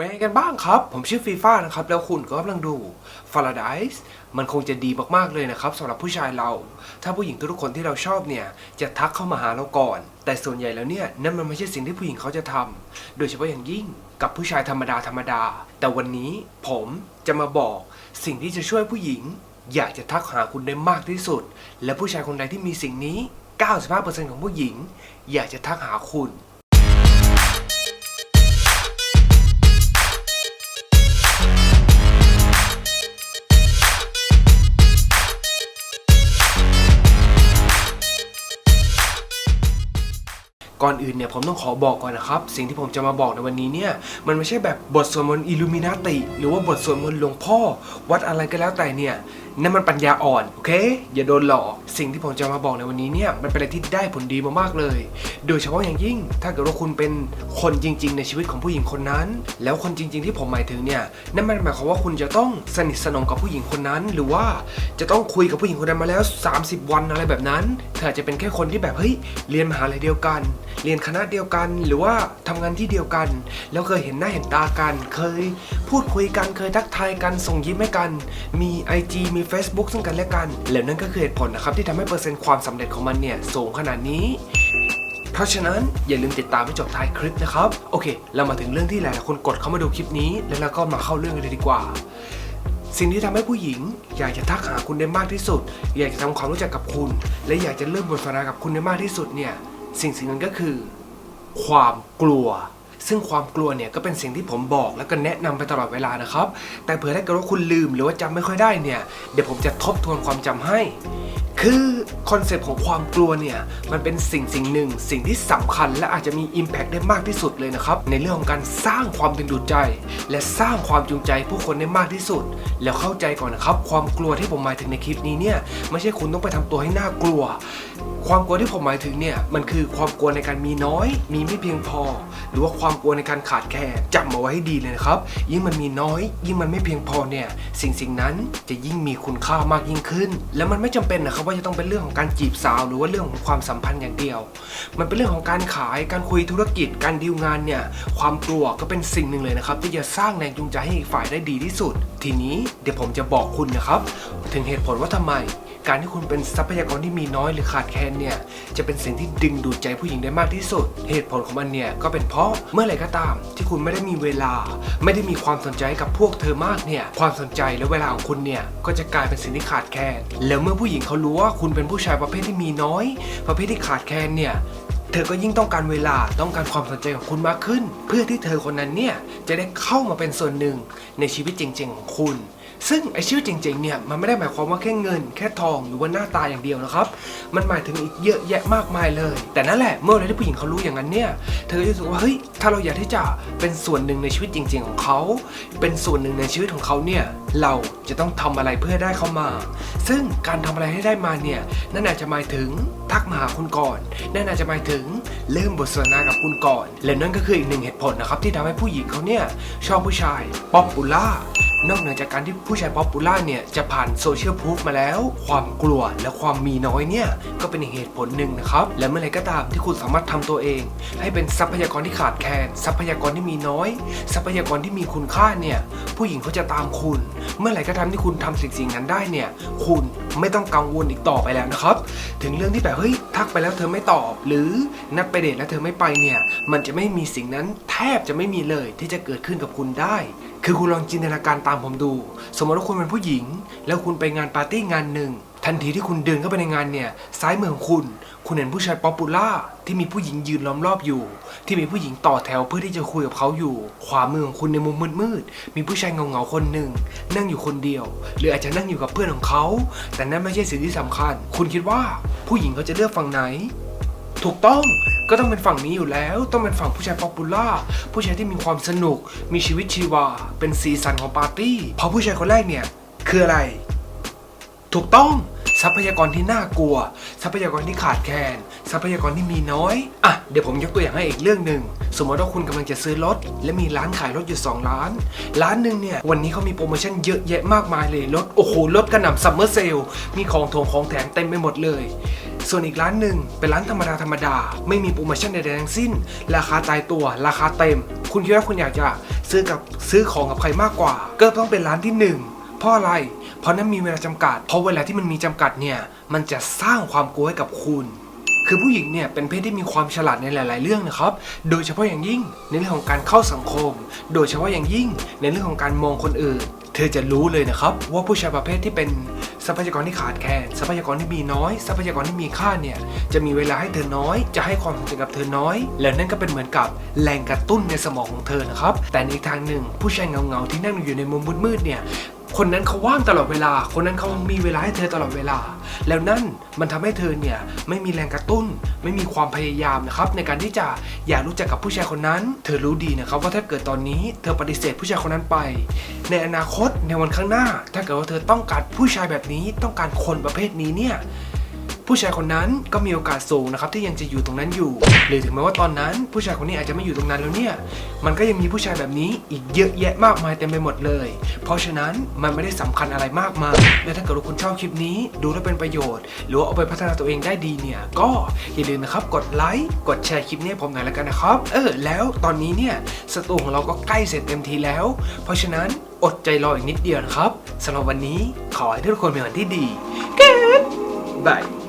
เป็นไงกันบ้างครับ ผมชื่อฟีฟ่านะครับ แล้วคุณก็กำลังดู f a r a d i s e มันคงจะดีมากๆเลยนะครับสำหรับผู้ชายเรา ถ้าผู้หญิงทุกๆคนที่เราชอบเนี่ย จะทักเข้ามาหาเราก่อน แต่ส่วนใหญ่แล้วเนี่ย นั่นมันไม่ใช่สิ่งที่ผู้หญิงเขาจะทำโดยเฉพาะอย่างยิ่งกับผู้ชายธรรมดาธรรมดา แต่วันนี้ผมจะมาบอกสิ่งที่จะช่วยผู้หญิง อยากจะทักหาคุณได้มากที่สุด และผู้ชายคนใดที่มีสิ่งนี้ 95%ของผู้หญิง อยากจะทักหาคุณ ก่อนอื่นเนี่ยผมต้องขอบอกก่อนนะครับ สิ่งที่ผมจะมาบอกในวันนี้เนี่ยมันไม่ใช่แบบบทสวดมนต์อิลูมินาติ หรือว่าบทสวดมนต์หลวงพ่อ วัดอะไรก็แล้วแต่เนี่ยนั่นมันปัญญาอ่อนโอเค อย่าโดนหลอก สิ่งที่ผมจะมาบอกในวันนี้เนี่ยมันเป็นอะไรที่ได้ผลดีมากๆเลย โดยเฉพาะอย่างยิ่ง ถ้าเกิดว่าคุณเป็นคนจริง ๆ ในชีวิตของผู้หญิงคนนั้น แล้วคนจริง ๆ ที่ผมหมายถึงเนี่ยนั่นมันหมายความว่าคุณจะต้องสนิทสนมกับผู้หญิงคนนั้น หรือว่าจะต้องคุยกับผู้หญิงคนนั้นมาแล้ว 30 วันอะไรแบบนั้นเธอจะเป็นแค่คนที่แบบเฮ้ยเรียนมหาลัยเดียวกันเรียนคณะเดียวกัน หรือว่าทำงานที่เดียวกัน แล้วเคยเห็นหน้าเห็นตากัน เคยพูดคุยกันเคยทักทายกันส่งยิ้มให้กัน มี IG มี Facebook ซึ่งกันและกัน แล้วนั่นก็คือเหตุผลนะครับที่ทำให้เปอร์เซ็นต์ความสำเร็จของมันเนี่ยสูงขนาดนี้เพราะฉะนั้นอย่าลืมติดตามไปจบท้ายคลิปนะครับ โอเค เรามาถึงเรื่องที่หลายๆคนกดเข้ามาดูคลิปนี้ แล้วเราก็มาเข้าเรื่องกันเลยดีกว่า สิ่งที่ทำให้ผู้หญิง อยากจะทักหาคุณได้มากที่สุด อยากจะทำความรู้จักกับคุณ และอยากจะเริ่มบทสนทนากับคุณได้มากที่สุดเนี่ย สิ่งสิ่งนั้นก็คือ ความกลัว ซึ่งความกลัวเนี่ยก็เป็นสิ่งที่ผมบอกแล้วก็แนะนำไปตลอดเวลานะครับ แต่เผื่อถ้าเกิดว่าคุณลืมหรือว่าจำไม่ค่อยได้เนี่ย เดี๋ยวผมจะทบทวนความจำให้ คือคอนเซปต์ของความกลัวเนี่ย มันเป็นสิ่งสิ่งหนึ่ง สิ่งที่สำคัญและอาจจะมี Impact ได้มากที่สุดเลยนะครับ ในเรื่องของการสร้างความดึงดูดใจ และสร้างความจูงใจผู้คนได้มากที่สุด แล้วเข้าใจก่อนนะครับ ความกลัวที่ผมหมายถึงในคลิปนี้เนี่ยไม่ใช่คุณต้องไปทำตัวให้น่ากลัว ความกลัวที่ผมหมายถึงเนี่ยมันคือความกลัวในการมีน้อย มีไม่เพียงพอ หรือว่าความกลัวในการขาดแคลนจำเอาไว้ให้ดีเลยนะครับ ยิ่งมันมีน้อย ยิ่งมันไม่เพียงพอเนี่ยสิ่งสิ่งนั้นจะยิ่งมีคุณค่ามากยิ่งขึ้น และมันไม่จำเป็นนะครับว่าจะต้องเป็นเรื่องของการจีบสาว หรือว่าเรื่องของความสัมพันธ์อย่างเดียว มันเป็นเรื่องของการขายการคุยธุรกิจ การดีลงานเนี่ยความกลัวก็เป็นสิ่งหนึ่งเลยนะครับ ที่จะสร้างแรงจูงใจให้อีกฝ่ายได้ดีที่สุด ทีนี้เดี๋ยวผมจะบอกคุณนะครับ ถึงเหตุผลว่าทำไม การที่คุณเป็นทรัพยากรที่มีน้อยหรือขาดแคลนเนี่ยจะเป็นสิ่งที่ดึงดูดใจผู้หญิงได้มากที่สุด เหตุผลของมันเนี่ยก็เป็นเพราะเมื่อไหร่ก็ตาม ที่คุณไม่ได้มีเวลา ไม่ได้มีความสนใจกับพวกเธอมากเนี่ยความสนใจและเวลาของคุณเนี่ยก็จะกลายเป็นสิ่งที่ขาดแคลนแล้วเมื่อผู้หญิงเขารู้ว่าคุณเป็นผู้ชายประเภทที่มีน้อย ประเภทที่ขาดแคลนเนี่ยเธอก็ยิ่งต้องการเวลาต้องการความสนใจของคุณมากขึ้น เพื่อที่เธอคนนั้นเนี่ยจะได้เข้ามาเป็นส่วนหนึ่งในชีวิตจริง ๆ ของคุณ ซึ่งไอชื่อจริงๆเนี่ยมันไม่ได้หมายความว่าแค่เงิน แค่ทองหรือว่าหน้าตาอย่างเดียวนะครับ มันหมายถึงอีกเยอะแยะมากมายเลย แต่นั่นแหละเมื่อไรที่ผู้หญิงเขารู้อย่างนั้นเนี่ยเธอก็จะรู้สึกว่าเฮ้ยถ้าเราอยากที่จะเป็นส่วนหนึ่งในชีวิตจริง ๆ ของเขา เป็นส่วนหนึ่งในชีวิตของเขาเนี่ยเราจะต้องทำอะไรเพื่อได้เขามา ซึ่งการทำอะไรให้ได้มาเนี่ยนั่นอาจจะหมายถึงทักมาหาคุณก่อนนั่นอาจจะหมายถึง เริ่มบทสนทนากับคุณก่อน และนั่นก็คืออีกหนึ่งเหตุผลนะครับที่ทำให้ผู้หญิงเขาเนี่ยชอบผู้ชายป๊อปปูล่านอกเหนือจากการที่ผู้ชายป๊อปปูล่าเนี่ยจะผ่านโซเชียลพูฟมาแล้ว ความกลัวและความมีน้อยเนี่ยก็เป็นอีกเหตุผลหนึ่งนะครับ และเมื่อไรก็ตามที่คุณสามารถทำตัวเอง ให้เป็นทรัพยากรที่ขาดแคลนทรัพยากรที่มีน้อย ทรัพยากรที่มีคุณค่าเนี่ยผู้หญิงเขาจะตามคุณ เมื่อไหร่ก็ตามที่คุณทำสิ่งสิ่งนั้นได้เนี่ยคุณไม่ต้องกังวลอีกต่อไปแล้วนะครับ ถึงเรื่องที่แบบเฮ้ยทักไปแล้วเธอไม่ตอบ หรือนัดไปเดทแล้วเธอไม่ไปเนี่ย มันจะไม่มีสิ่งนั้นแทบจะไม่มีเลยที่จะเกิดขึ้นกับคุณได้ คือคุณลองจินตนาการตามผมดู สมมติว่าคุณเป็นผู้หญิง แล้วคุณไปงานปาร์ตี้งานหนึ่ง ทันทีที่คุณเดินเข้าไปในงานเนี่ย ซ้ายมือของคุณ คุณเห็นผู้ชายป๊อปปูล่าที่มีผู้หญิงยืนล้อมรอบอยู่ ที่มีผู้หญิงต่อแถวเพื่อที่จะคุยกับเขาอยู่ ขวามือของคุณในมุมมืดๆมีผู้ชายเงาๆคนหนึ่งนั่งอยู่คนเดียว หรืออาจจะนั่งอยู่กับเพื่อนของเขา แต่นั่นไม่ใช่สิ่งที่สำคัญ คุณคิดว่าผู้หญิงเขาจะเลือกฝั่งไหน ถูกต้อง ก็ต้องเป็นฝั่งนี้อยู่แล้ว ต้องเป็นฝั่งผู้ชายป๊อปปูล่าผู้ชายที่มีความสนุก มีชีวิตชีวา เป็นสีสันของปาร์ตี้เพราะผู้ชายคนแรกเนี่ย คืออะไร ถูกต้องทรัพยากรที่น่ากลัว ทรัพยากรที่ขาดแคลนทรัพยากรที่มีน้อยอะเดี๋ยวผมยกตัวอย่างให้อีกเรื่องหนึ่งสมมติว่าคุณกำลังจะซื้อรถ และมีร้านขายรถอยู่ 2 ร้าน ร้านหนึ่งเนี่ย วันนี้เขามีโปรโมชั่นเยอะแยะมากมายเลยรถโอ้โหรถกระหน่ำซัมเมอร์เซลมีของถงของแถมเต็มไปหมดเลย ส่วนอีกร้านหนึ่งเป็นร้านธรรมดาธรรมดา ไม่มีโปรโมชั่นใดๆทั้งสิ้น ราคาตายตัว ราคาเต็ม คุณคิดว่าคุณอยากจะซื้อกับซื้อของกับใครมากกว่า ก็ต้องเป็นร้านที่หนึ่งเพราะอะไร เพราะนั้นมีเวลาจำกัด เพราะเวลาที่มันมีจำกัดเนี่ย มันจะสร้างความกลัวให้กับคุณ คือผู้หญิงเนี่ยเป็นเพศที่มีความฉลาดในหลาย ๆ เรื่องนะครับ โดยเฉพาะอย่างยิ่งในเรื่องของการเข้าสังคม โดยเฉพาะอย่างยิ่งในเรื่องของการมองคนอื่น เธอจะรู้เลยนะครับว่าผู้ชายประเภทที่เป็น ทรัพยากรที่ขาดแคลนทรัพยากรที่มีน้อย ทรัพยากรที่มีค่าเนี่ยจะมีเวลาให้เธอน้อย จะให้ความสนใจกับเธอน้อย แล้วนั่นก็เป็นเหมือนกับแรงกระตุ้นในสมองของเธอนะครับแต่ในอีกทางหนึ่ง ผู้ชายเงาๆที่นั่งอยู่ในมุมมืดๆเนี่ย คนนั้นเขาว่างตลอดเวลา คนนั้นเขามีเวลาให้เธอตลอดเวลา แล้วนั่นมันทำให้เธอเนี่ยไม่มีแรงกระตุ้น ไม่มีความพยายามนะครับในการที่จะอยากรู้จักกับผู้ชายคนนั้น เธอรู้ดีนะครับว่าถ้าเกิดตอนนี้เธอปฏิเสธผู้ชายคนนั้นไป ในอนาคตในวันข้างหน้า ถ้าเกิดว่าเธอต้องการผู้ชายแบบนี้ต้องการคนประเภทนี้เนี่ย ผู้ชายคนนั้นก็มีโอกาสสูงนะครับที่ยังจะอยู่ตรงนั้นอยู่ หรือถึงแม้ว่าตอนนั้น ผู้ชายคนนี้อาจจะไม่อยู่ตรงนั้นแล้วเนี่ย มันก็ยังมีผู้ชายแบบนี้อีกเยอะแยะมากมายเต็มไปหมดเลย เพราะฉะนั้นมันไม่ได้สำคัญอะไรมากมายและถ้าเกิดว่าคุณชอบคลิปนี้ ดูแล้วเป็นประโยชน์ หรือว่าเอาไปพัฒนาตัวเองได้ดีเนี่ยก็อย่าลืมนะครับกดไลค์กดแชร์คลิปนี้ผมหน่อยแล้วกันนะครับ เออ แล้วตอนนี้เนี่ยสตูของเราก็ใกล้เสร็จเต็มทีแล้ว เพราะฉะนั้นอดใจรออีกนิดเดียวนะครับสำหรับวันนี้ขอให้ทุกคนมีวันที่ดี Good bye